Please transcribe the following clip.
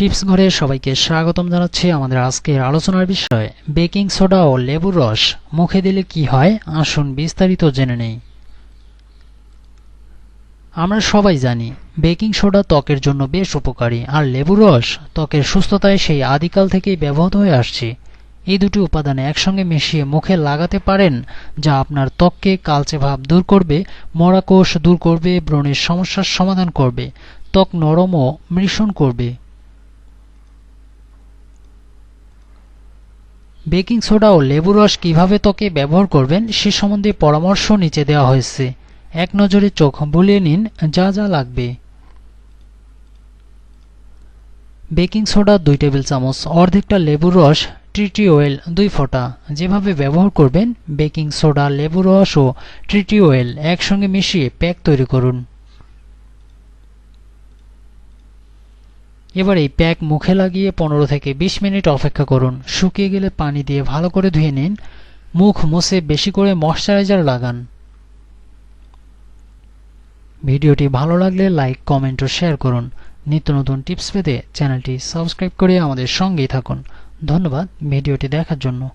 Tips ঘরে সবাইকে স্বাগতম জানাচ্ছি আমাদের আজকের আলোচনার বিষয়। বেকিং সোডা ও লেবুর রস, মুখে দিলে কি হয়? আসুন বিস্তারিত জেনে নেই। আমরা সবাই জানি, বেকিং সোডা ত্বকের জন্য বেশ উপকারী, আর লেবুর রস ত্বকের সুস্থতায় সেই আদিকাল থেকেই ব্যবহৃত হয়ে আসছে। এই দুটি উপাদান একসঙ্গে মিশিয়ে মুখে লাগাতে পারেন, যা আপনার ত্বককে কালচে ভাব দূর করবে, মরাকোষ দূর করবে, ব্রণের সমস্যার সমাধান করবে, ত্বক নরম ও মৃষণ করবে। বেকিং সোডা ও লেবু রস কীভাবে ত্বকে ব্যবহার করবেন সে সম্বন্ধে পরামর্শ নিচে দেওয়া হয়েছে। এক নজরে চোখ বুলিয়ে নিন, যা যা লাগবে। বেকিং সোডা দুই টেবিল চামচ, অর্ধেকটা লেবুর রস, ট্রিটি অয়েল দুই ফোঁটা। যেভাবে ব্যবহার করবেন, বেকিং সোডা লেবু রস ও ট্রিটি অয়েল একসঙ্গে মিশিয়ে প্যাক তৈরি করুন। এবার এই প্যাক মুখে লাগিয়ে পনেরো থেকে বিশ মিনিট অপেক্ষা করুন। শুকিয়ে গেলে পানি দিয়ে ভালো করে ধুয়ে নিন। মুখ মুছে বেশি করে ময়শ্চারাইজার লাগান। ভিডিওটি ভালো লাগলে লাইক, কমেন্ট ও শেয়ার করুন। নিত্য নতুন টিপস পেতে চ্যানেলটি সাবস্ক্রাইব করে আমাদের সঙ্গেই থাকুন। ধন্যবাদ ভিডিওটি দেখার জন্য।